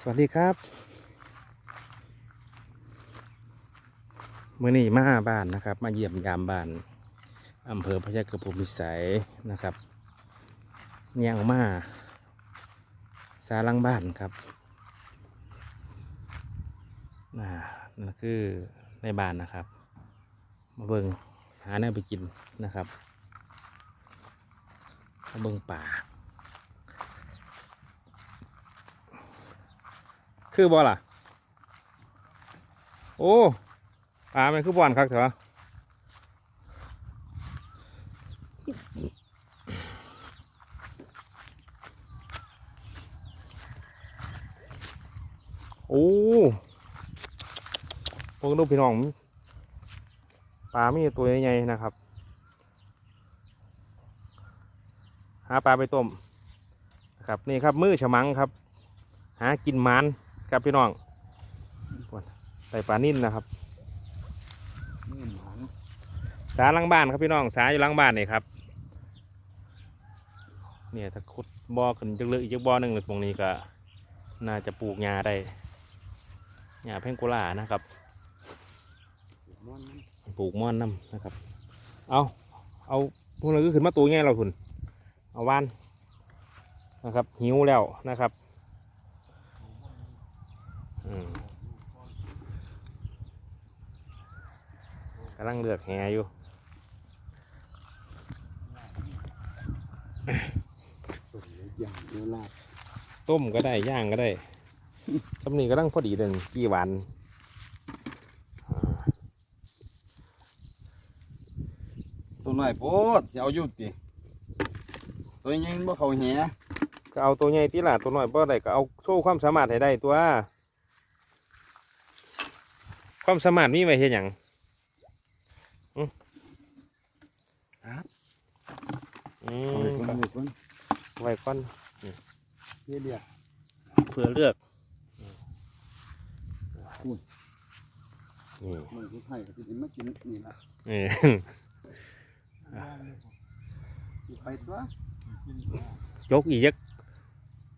สวัสดีครับเมื่อนี้มาบ้านนะครับ มาเยี่ยมยามบ้านอำเภอพยัคฆภูมิสัยนะครับเยี่ยงมาสาลังบ้านครับน่านั่นคือในบ้านนะครับ มาเบิงหาแนวไปกินนะครับมาเบิงป่า คือบ่ล่ะ โอ้ปลามันคือบอนครับเถอะโอ้พวกลูกพี่น้องปลาไมีตัวใหญ่ๆนะครับ หาปลาไปต้มนะครับนี่ครับมือฉมังครับ หากินมัน ครับพี่น้องใส่ปลานิ่นนะครับนี่หมันสาหลังบ้านครับพี่น้องสาอยู่หลังบ้านนี่ครับ เนี่ยถ้าขุดบ่อขึ้นจักเลือกอีกจักบ่อหนึ่งเลยตรงนี้ก็น่าจะปลูกหญ้าได้หญ้าเพงโกลานะครับม้วนมันปลูกม่อนน้ำนะครับ เอาเอาพวกเราก็ขึ้นมาตัวง่ายเราคุณเอาว่านนะครับหิวแล้วนะครับอืม กำลังเลือกแหอยู่ตุ่มเล็กอย่างเนื้อลาบต้มก็ได้ ย่างก็ได้สำนีก็ตั้งพอดีเดินกี่วันอ่าตัวน้อยโพดจะเอาอยู่ติตัวยังบ่เข้าแหก็เอาตัวใหญ่ที่ละตัวน้อยบ่ได้ก็เอาโชว์ความสามารถให้ได้ตัว ความสามารถมีไว้เฮ็ดหยังครับอืเอามไว้ก่อนเอาไว้ก่อนไว้ก่อนเรียเรียกเพื่อเลือกอุ้ยนี่มันคือไผ่ก็สิมากินนี่ล่ะนี่สิไปตัวยกอีกยัก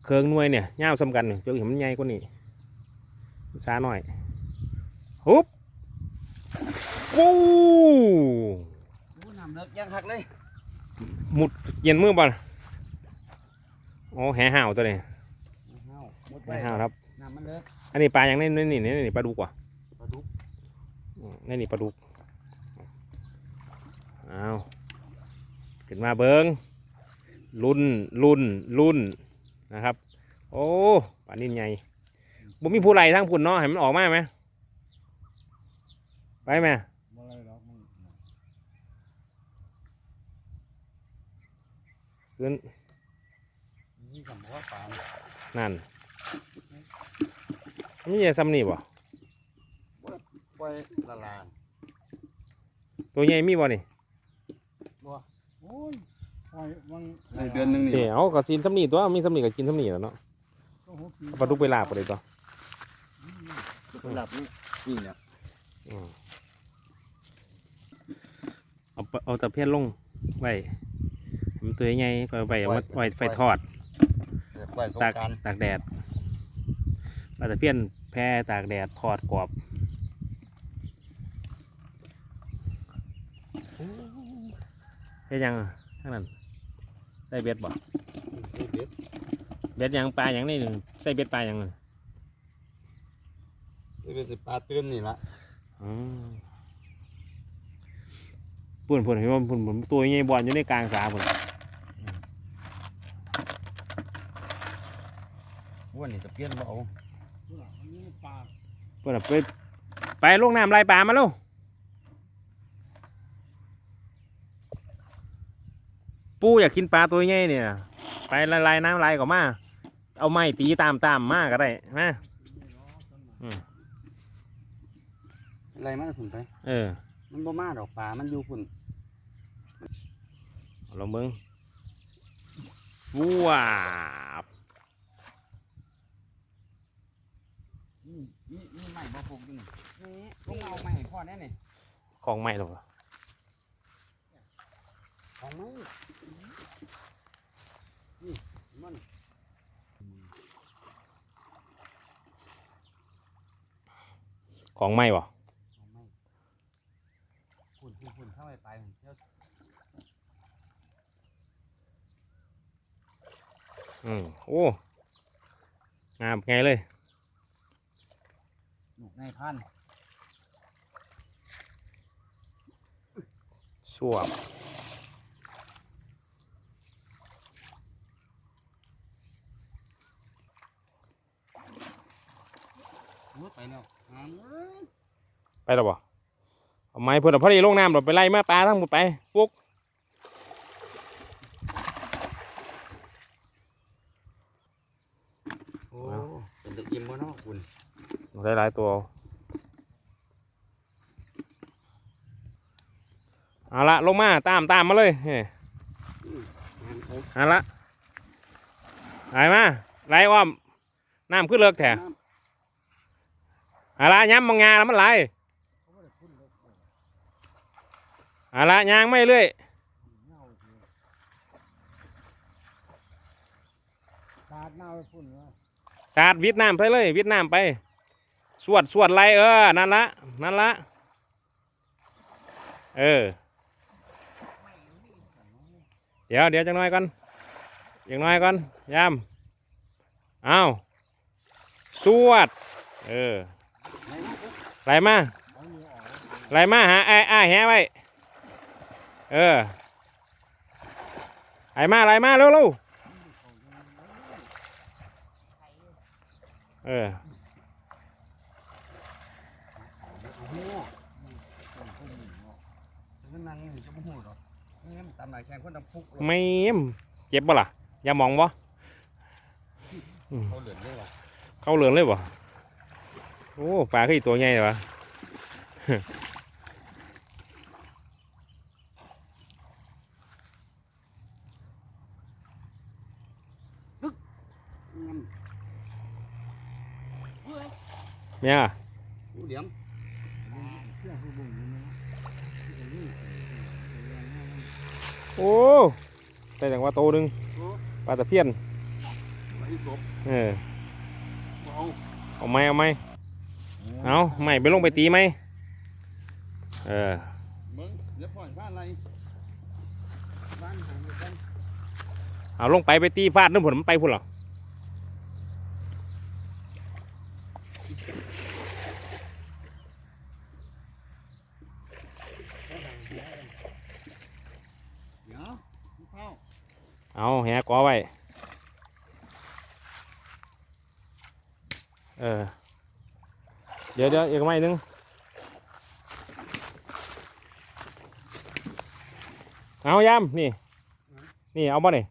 เครื่องหน่วยเนี่ยยาวสำกันนี่ยกเห็นมันใหญ่กว่านี้ซาหน่อย ฮุบวู้โอ้น้ำเลิกยังคักเลย หมุดเย็นมือบ่ล่ะโอ้แห่ห่าวตัวนี้ห้าวหมดแห่ห่าวครับน้ำมันเลิกอันนี้ปลาอย่างนี้นี่นี่นี่นี่ปลาดุกว่ะปลาดุกอืมนี่นี่ปลาดุกเอาขึ้นมาเบิงรุ่นรุ่นรุ่นนะครับ โอ้ปลานิ่นใหญ่บ่มีผู้ไรทั้งพุ่นเนาะให้มันออกมาไหม ไปไหมบ่ไรหรอกมันขึ้นนี่คำว่าปลานั่นนี่จะซ้ำนี่บ่ปล่อยละลายตัวใหญ่มีบ่นี่โอ้ยปล่อยมันในเดือนหนึงนี่เดี๋ยวก็กินซ้ำนี่ตัวมีซ้ำนี่ก็กินซ้ำนี่แหล้วเนาะก็หัวปีปลาดุกไปลาบไปเลยตัว หลับนี่นี่เนี่ย อืม เอาปเอาตะเพียนลงไว้ให้มันตัวใหญ่ๆไปไปเอามาไว้ไฟทอดปล่อยสงตากกรารตากแดดปลาตะเพียนแพร่ตากแดดทอดกรอบเฮ็ดหยังข้างนั้นใส่เบ็ดบ่เบ็ดเบ็ดหยังปลาหยังนี่หนึ่งใส่เบ็ดปลาหยังนี่เบ็ดสิปลาตื้นนี่ละอืม ปุ่นปุ่นเห็นว่าปุ่นปุ่นตัวใหญ่บอลอยู่ในกลางสาปุ่นวันนี้จะเปลี่ยนบ่เอาอันนี้ปลาปุ่นอะไปไปลงน้ำไล่ปลามาลูกปูอยากกินปลาตัวใหญ่เนี่ย ไปละลายน้ำลายก็มา เอาไม้ตีตามตามมาก็ได้มาอะไรมันฝุ่นไป เออ มันบ่มาดอกปลา มันอยู่ฝุ่นเอา ลองมึงว้าบนี่นี่ใหม่บ่พกนี่ต้องเอาใหม่พ่อแน่นี่ของใหม่หรอของใหม่นี่มันของไหม่บ่ อืมโอ้งามไงเลยหนุกในพันสวบมุดไปแล้วงามเอ้ยไปแล้วบ่เอาไม้เพิ่นเอาพอดีลงน้ำเราไปไล่มาปลาทั้งหมดไปปุ๊ก เป็นตะอิ่มบ่เนาะคุณได้หลายตัวเอาละลงมาตามตามมาเลยเฮ้ยงามโอ้เอาละไหลมาไหลอ้อมน้ำขึ้นเลิกแถน้เอาละย้ำมองงาแล้วมันไหลเอาละยางไม่เรื่อยเงาสิตาดเน่าไปพุ่นวะ สาดวิดน้ำไปเลยวิดน้ำไป สวดสวดไหลเออ นั่นละ นั่นละ เออ เดี๋ยวเดี๋ยวจังน้อยก่อนจังน้อยก่อนยามเอาสวด เออไหนมาไหลมาไหลมาหาไอ้ไอ้แหไว้ เออไหลมาไหลมาเร็วเร็วเออโอ้โหจะนั่งนี่จะบ่ฮู้ดอกนี่มันตามหลายแข่งคนดำพุกเลยไม่มเจ็บบ่ล่ะอย่ามองบ่เขาเหลือนเลยว่ะเข้าเหลืองเลยบ่โอ้ปลาขึ้นตัวใหญ่เลยวะ งามเฮ้ย เนี่ยผู้เหลี่ยมเครื่องผู้บุ่งอยู่นะที่เป็นนี่โอ้ได้แต่ว่าโตหนึ่งโอ้ปลาตะเพียนไปศพเออบ่เอาเอาไหมเอาไหมเอาไม่ไปลงไปตีไหมเออเบิ่งเดี๋ยวปล่อยบ้านอะไรบ้านหางกันเอาลงไปไปตีฟาดนึกผลมันไปพุ่นเหรอ เดี๋ยวเข้า เอาแหกอไว้ เออ เดี๋ยวเดี๋ยวอีกไม้หนึงเอายามนี่ นี่เอาบ่นี่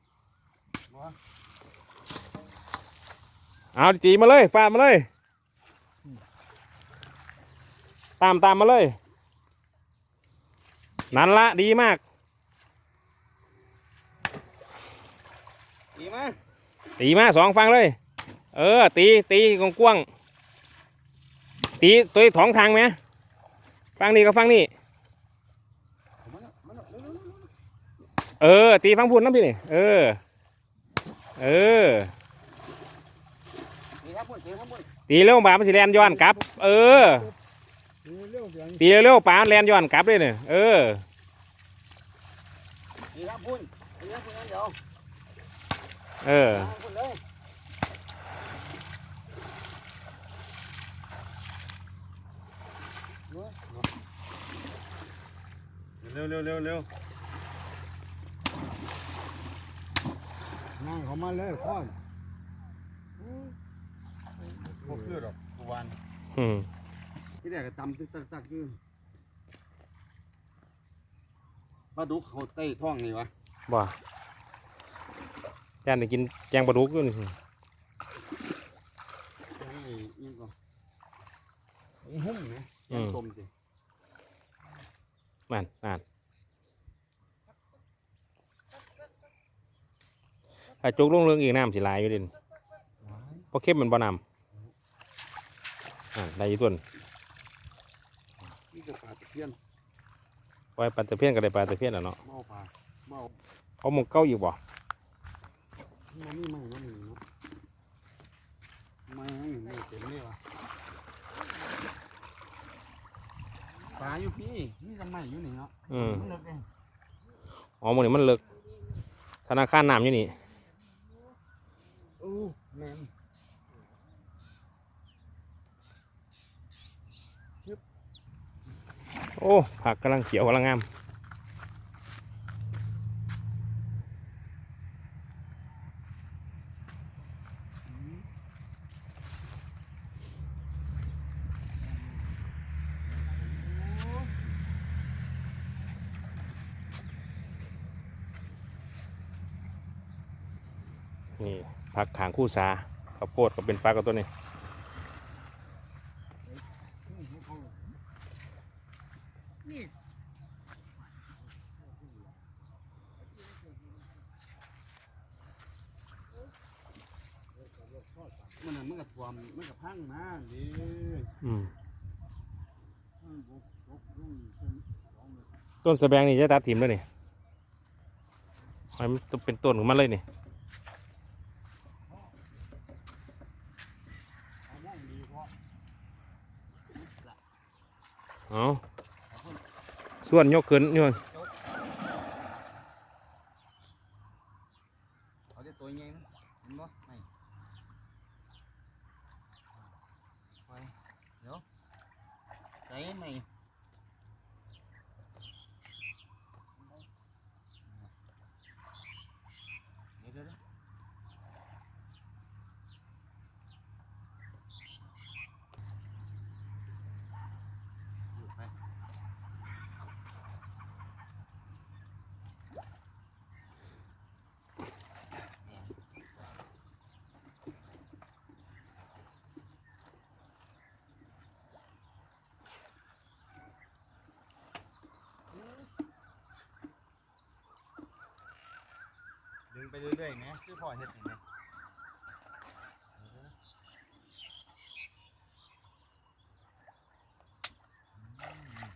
เอาตีมาเลยฟาดมาเลย ตามตามมาเลย นั่นละดีมาก ดีไหม ตีมาสองฟังเลย เออ ตีตีกว้างตีตัวท้องทางไหมฟังนี่ก็ฟังนี่เออ ตีฟังพูดน้ำพี่นี่เออ เออๆนี่ครับพุ่นเสียงครับพุ่นตีเร็วบามันสิแลนย้อนกลับ เออเร็วๆเสียงตีเร็วปลาแลนย้อนกลับเลยเนี่ยเออ นี่ครับพุ่นนี่ครับพุ่นนั่นเดี๋ยว เออทางพุ่นเลยเร็วเร็วเร็วเร็วนั่งเขามาเลยค่อนพวกคือดอกทุกวันอืมที่แรกก็ตำตึกตักตักอยู่ปลาดุกเขาเต้ท้องนี่วะบ่ ย่านได้กินแกงปลาดุกด้วยนี่นี่นี่ก็หุ้มไหมแกงส้มสินั่นนั่นถ้าจุกลงเรื่องอีกน้ำสิลายอยู่ดินเพราะเข้มมันบ่น้ำอ่าได้ยู่ต้นนี่ก็ปลาตะเพียนปล่อยปลาตะเพียนก็ได้ปลาตะเพียนอะเนาะเมาปลาเมาเขามกเก้าอยู่บ่ มันนี่ไม่มันนี่เนาะไม่ไม่ไม่เต็มเลยวะาอยู่พี่นี่ทำไมอยู่นี่เนาะอืมมันเลิกเองอ๋อหมดนี่มันเลิกธนาคารน้ำอยู่นี่อู้แม่นโอ้ผักกำลังเขียวกำลังงาม นี่ผักขางคู่สาข้าวโพดก็เป็นปลากกับตัวนี้มันน่ะมันก็ท่วมมันก็พังนะดิอืมมันบกบกรุ่งเป็นสองเมตรต้นสะแบงนี่จะตัดถิ่มแล้วนี่ให้มันเป็นต้นของมันเลยนี่ เอามองดีเพราะ เอาส่วนยกขึ้นยนเอาแต่ตัวใหญ่นะเห็นบ่ไม่ไปเดี๋ยวใส่ไหมเดี๋ยวเดี๋ยวเดี๋ยวอยู่ไป ดึง ไปเรื่อยๆนะคือพ่อเฮ็ดเห็นไหมอืม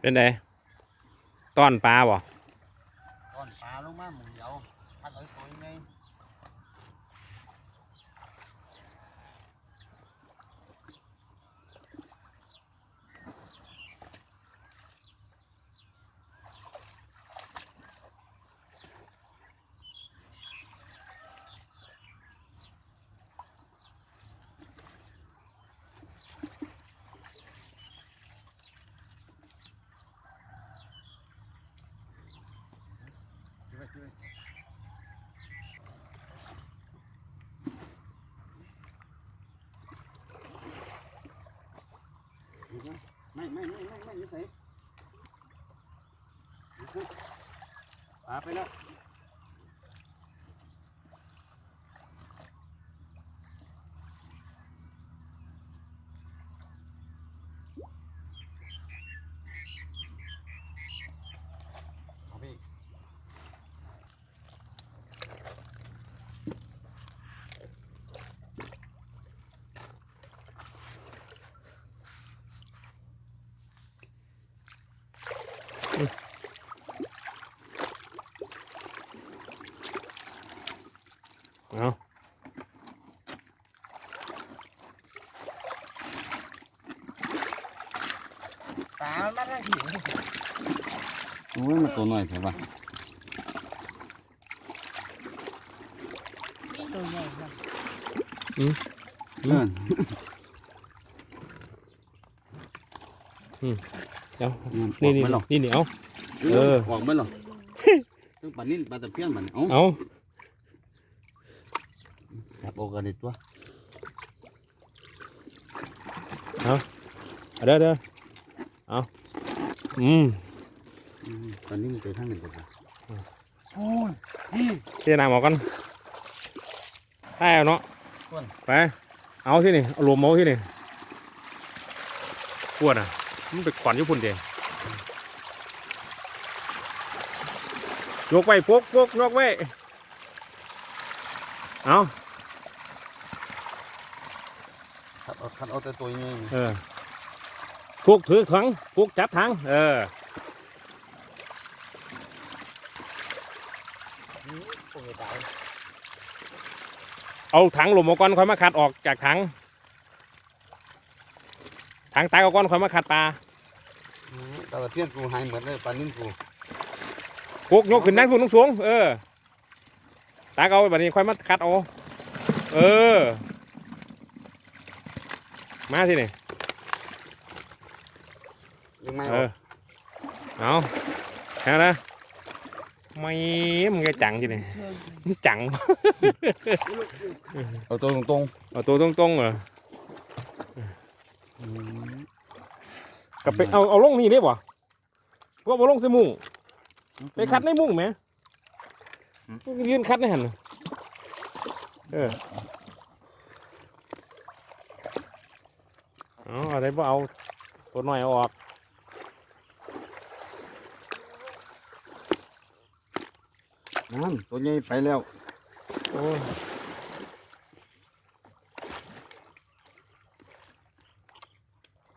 เป็นไงต้อนปลาบ่ก้อนปลาลงมาหมุนเดียวพักเอาตัวยังไง ไม่ไม่ไม่ไม่ไม่ยิ่ใส่ปลาไปแล้วเอาไปอีก เอา ปลามันมาได้หิว โอ้ยมันตัวน้อยใช่ปะตัวใหญ่มากเพื่อนเดี๋ยวนี่นี่นี่นี่มันหรอนี่นี่เอาเอเอออออกมันหรอต้องปลานิ่นปลาตะเพียนมันเอ้าเอาจับโอกาสตัวเอาเด้อเด้อเอา อืมตอืมปลานิ่นไปทางไหนกันวโอ้ยพี่เสียน้ำออกกันไปเอาเนาะไป เอาที่นี่เอารวมเอาที่นี่ปวดอะ มันไปขวัญญี่ปุ่นเดียกไปฟกฟกยกไว้เอาคัดเอาคัดเอาแต่ตัวนี้เออ ฟุกถือถังฟุกจับถังเออเอาถังหลุมเอาก้อนค่อยมาขัดออกจากถังถังตายเอาก้อนค่อยมาขัดปลาตะเพียนกูหายเหมดเลยปลานิ่มกูกุกยกขึ้นนั่งสูงสูงเออตากเอาแบบนี้ค่อยมาขัดเอาเออ มาที่นี่ ยังไม่เออเอาแค่นั้นนะไม่มึงจะจังที่นี่มึงจังเอาตัวตรงเอาตัวตรงๆเหรอๆกับไปเอาเอาลงนี่ได้ป่ะพวกเอาลงใส่มุ้งไปคัดในมุ้งไหมยืนคัดในหันน่ะเออเอาเอาได้ป่เอาตัวน้อยเอาออก นั่นตัวใหญ่ไปแล้ว โอ้ย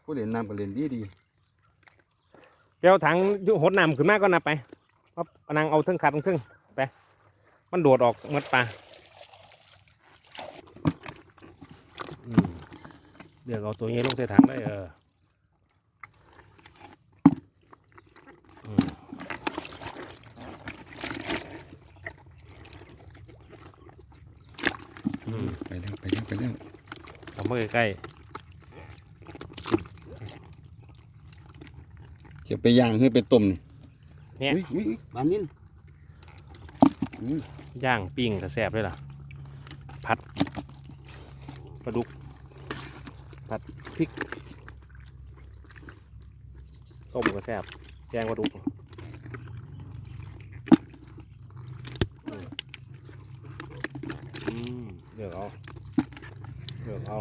ผู้เล่นน้ำก็เล่นดีดีเดี๋ยวถังอยู่หดน้ำขึ้นมาก็นับไปเอาเอานางเอาเทึงขัดเทึงไป มันโดดออกหมดปลาอืมเดี๋ยวเอาตัวนี้ลงใส่ถังได้เอออื ไปแล้วไปแล้วไปแล้วเอามาใกล้เดี๋ยวไปย่างให้ไปต้มนี่ๆเนี่ยอุ้ยอุ้ยอุ้ยปลานิ่มอืมย่างปิ้งกระแสบเลยล่ะ พัดปลาดุกผัดพริกต้มกระแสบแกงปลาดุกอืมเลือกเอา เลือกเอา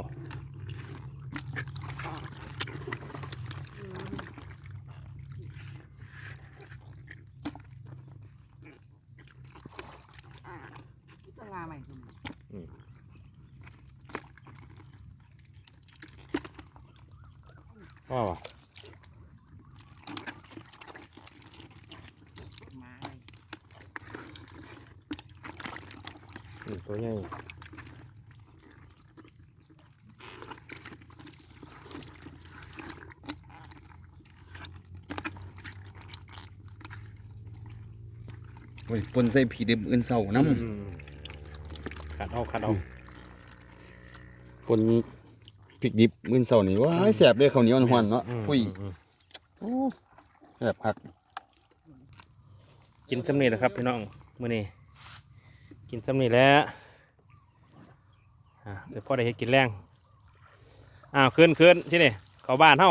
ตลาใหม่ก็มี ว่าป่ะ มาเลย อืมตัวใหญ่ โอ้ยปนใส่ผีเด็บอื่นเศร้าน้อืมขัดเอาขัดเอาำปนพริกดิบอื่นเศร้านี่ว้ายแสบเลยข้าวเหนียวหวานเนาะอืมอุ้ยอืมโอ้แสบผัก กินสำนีแหล้วครับพี่น้องมื้อนี้กินสำนีแล้วอ่าเดี๋ยวพ่อได้เฮ็ดกินแรงอ้าวขึ้นขึ้นที่นี่เข้าบ้านเฮา